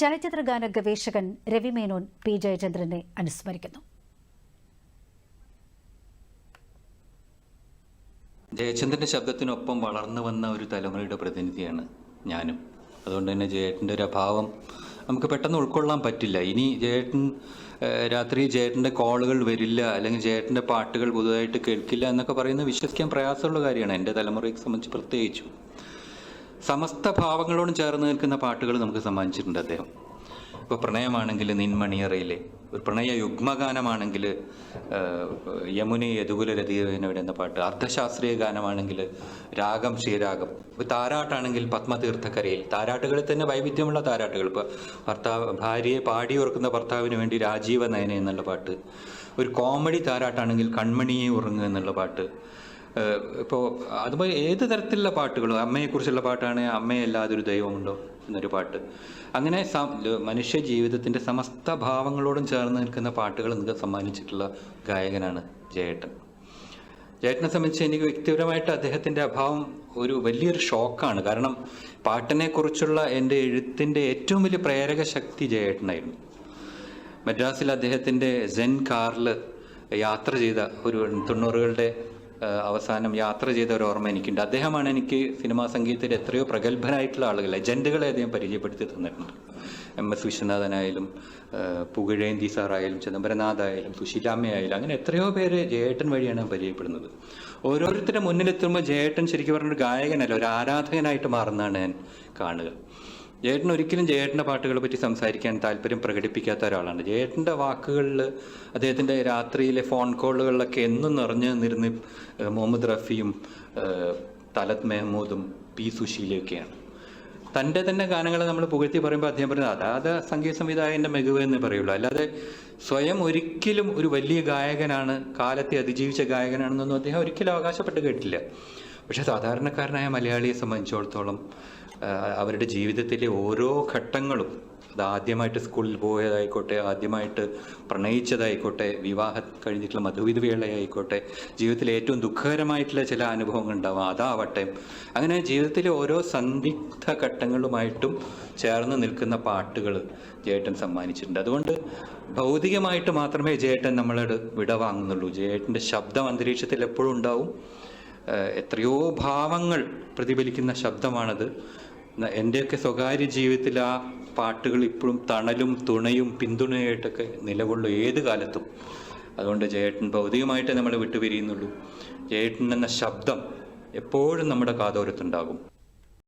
ചലച്ചിത്രഗാന ഗവേഷകൻ രവി മേനോൻ പി. ജയചന്ദ്രനെ അനുസ്മരിക്കുന്നു. ജയചന്ദ്രന്റെ ശബ്ദത്തിനൊപ്പം വളർന്നു വന്ന ഒരു തലമുറയുടെ പ്രതിനിധിയാണ് ഞാനും. അതുകൊണ്ട് തന്നെ ജയേട്ടന്റെ ഒരു അഭാവം നമുക്ക് പെട്ടെന്ന് ഉൾക്കൊള്ളാൻ പറ്റില്ല. ഇനി ജയേട്ടൻ രാത്രി ജയേട്ടന്റെ കോളുകൾ വരില്ല അല്ലെങ്കിൽ ജയേട്ടന്റെ പാട്ടുകൾ പുതുതായിട്ട് കേൾക്കില്ല എന്നൊക്കെ പറയുന്നത് വിശ്വസിക്കാൻ പ്രയാസമുള്ള കാര്യമാണ്. എന്റെ തലമുറയെ സംബന്ധിച്ച് പ്രത്യേകിച്ചും. സമസ്ത ഭാവങ്ങളോടും ചേർന്ന് നിൽക്കുന്ന പാട്ടുകൾ നമുക്ക് സമ്മാനിച്ചിട്ടുണ്ട് അദ്ദേഹം. ഇപ്പോൾ പ്രണയമാണെങ്കിൽ നിൻമണിയറയിലെ ഒരു പ്രണയ യുഗ്മഗാനമാണെങ്കിൽ യമുന യദുകുല രതീവനവിടെ എന്ന പാട്ട് അർദ്ധശാസ്ത്രീയ ഗാനമാണെങ്കിൽ രാഗം ശ്രീരാഗം ഇപ്പോൾ താരാട്ടാണെങ്കിൽ പത്മതീർത്ഥക്കരയിൽ താരാട്ടുകളിൽ തന്നെ വൈവിധ്യമുള്ള താരാട്ടുകൾ ഇപ്പോൾ ഭർത്താവ് ഭാര്യയെ പാടി ഓർക്കുന്ന ഭർത്താവിന് വേണ്ടി രാജീവ നയന എന്നുള്ള പാട്ട് ഒരു കോമഡി താരാട്ടാണെങ്കിൽ കൺമണിയെ ഉറങ്ങുക എന്നുള്ള പാട്ട് ഇപ്പോൾ അതുപോലെ ഏത് തരത്തിലുള്ള പാട്ടുകളും? അമ്മയെക്കുറിച്ചുള്ള പാട്ടാണ് അമ്മയല്ലാതെ ഒരു ദൈവമുണ്ടോ എന്നൊരു പാട്ട്. അങ്ങനെ മനുഷ്യ ജീവിതത്തിന്റെ സമസ്ത ഭാവങ്ങളോടും ചേർന്ന് നിൽക്കുന്ന പാട്ടുകൾ നിങ്ങൾക്ക് സമ്മാനിച്ചിട്ടുള്ള ഗായകനാണ് ജയേട്ടൻ. ജയേട്ടനെ സംബന്ധിച്ച് എനിക്ക് വ്യക്തിപരമായിട്ട് അദ്ദേഹത്തിന്റെ അഭാവം ഒരു വലിയൊരു ഷോക്കാണ്. കാരണം പാട്ടിനെക്കുറിച്ചുള്ള എന്റെ എഴുത്തിന്റെ ഏറ്റവും വലിയ പ്രേരക ശക്തി ജയേട്ടനായിരുന്നു. മദ്രാസിൽ അദ്ദേഹത്തിന്റെ സെൻ കാറിൽ യാത്ര ചെയ്ത ഒരു തൊണ്ണൂറുകളുടെ അവസാനം യാത്ര ചെയ്ത ഒരു ഓർമ്മ എനിക്കുണ്ട്. അദ്ദേഹമാണ് എനിക്ക് സിനിമാ സംഗീതത്തിൽ എത്രയോ പ്രഗത്ഭരായിട്ടുള്ള ആളുകൾ ലെജൻഡുകളെ അദ്ദേഹം പരിചയപ്പെടുത്തി തന്നിട്ടുണ്ട്. എം എസ് വിശ്വനാഥനായാലും പുകഴേന്തി സാറായാലും ചിദംബരനാഥായാലും സുശീലാമ്മയായാലും അങ്ങനെ എത്രയോ പേര് ജയേട്ടൻ വഴിയാണ് പരിചയപ്പെടുന്നത്. ഓരോരുത്തരുടെ മുന്നിലെത്തുമ്പോൾ ജയേട്ടൻ ശരിക്കും പറഞ്ഞൊരു ഗായകനല്ല ഒരു ആരാധകനായിട്ട് മാറുന്നതാണ് ഞാൻ കാണുക. ജയേട്ടൻ ഒരിക്കലും ജയേട്ടന്റെ പാട്ടുകളെ പറ്റി സംസാരിക്കാൻ താല്പര്യം പ്രകടിപ്പിക്കാത്ത ഒരാളാണ്. ജയേട്ടന്റെ വാക്കുകളിൽ അദ്ദേഹത്തിന്റെ രാത്രിയിലെ ഫോൺ കോളുകളിലൊക്കെ എന്നും നിറഞ്ഞു നിന്നിരുന്ന് മുഹമ്മദ് റഫിയും തലത് മെഹമ്മൂദും പി സുശീലയൊക്കെയാണ് തന്റെ തന്നെ ഗാനങ്ങൾ നമ്മൾ പുകഴ്ത്തി പറയുമ്പോൾ അദ്ദേഹം പറയുന്നത് അതാത് സംഗീത സംവിധായകന്റെ മികവ് എന്ന് പറയുള്ളൂ. അല്ലാതെ സ്വയം ഒരിക്കലും ഒരു വലിയ ഗായകനാണ് കാലത്തെ അതിജീവിച്ച ഗായകനാണെന്നൊന്നും അദ്ദേഹം ഒരിക്കലും അവകാശപ്പെട്ട് കേട്ടില്ല. പക്ഷേ സാധാരണക്കാരനായ മലയാളിയെ സംബന്ധിച്ചിടത്തോളം അവരുടെ ജീവിതത്തിലെ ഓരോ ഘട്ടങ്ങളും അത് ആദ്യമായിട്ട് സ്കൂളിൽ പോയതായിക്കോട്ടെ ആദ്യമായിട്ട് പ്രണയിച്ചതായിക്കോട്ടെ വിവാഹം കഴിഞ്ഞിട്ടുള്ള മധുവിധുവേളയായിക്കോട്ടെ ജീവിതത്തിലെ ഏറ്റവും ദുഃഖകരമായിട്ടുള്ള ചില അനുഭവങ്ങൾ ഉണ്ടാവാം അതാവട്ടെ. അങ്ങനെ ജീവിതത്തിലെ ഓരോ സന്ദിഗ്ധ ഘട്ടങ്ങളുമായിട്ടും ചേർന്ന് നിൽക്കുന്ന പാട്ടുകൾ ജയേട്ടൻ സമ്മാനിച്ചിട്ടുണ്ട്. അതുകൊണ്ട് ഭൗതികമായിട്ട് മാത്രമേ ജയേട്ടൻ നമ്മളോട് വിടവാങ്ങുന്നുള്ളൂ. ജയേട്ടന്റെ ശബ്ദം അന്തരീക്ഷത്തിൽ എപ്പോഴും ഉണ്ടാവും. എത്രയോ ഭാവങ്ങൾ പ്രതിഫലിക്കുന്ന ശബ്ദമാണത്. എന്റെയൊക്കെ സ്വകാര്യ ജീവിതത്തിൽ ആ പാട്ടുകൾ ഇപ്പോഴും തണലും തുണയും പിന്തുണയായിട്ടൊക്കെ നിലകൊള്ളും ഏത് കാലത്തും. അതുകൊണ്ട് ജയേട്ടൻ ഭൗതികമായിട്ട് നമ്മൾ വിട്ടുപിരിയുന്നുള്ളൂ. ജയേട്ടൻ എന്ന ശബ്ദം എപ്പോഴും നമ്മുടെ കാതോരത്തുണ്ടാകും.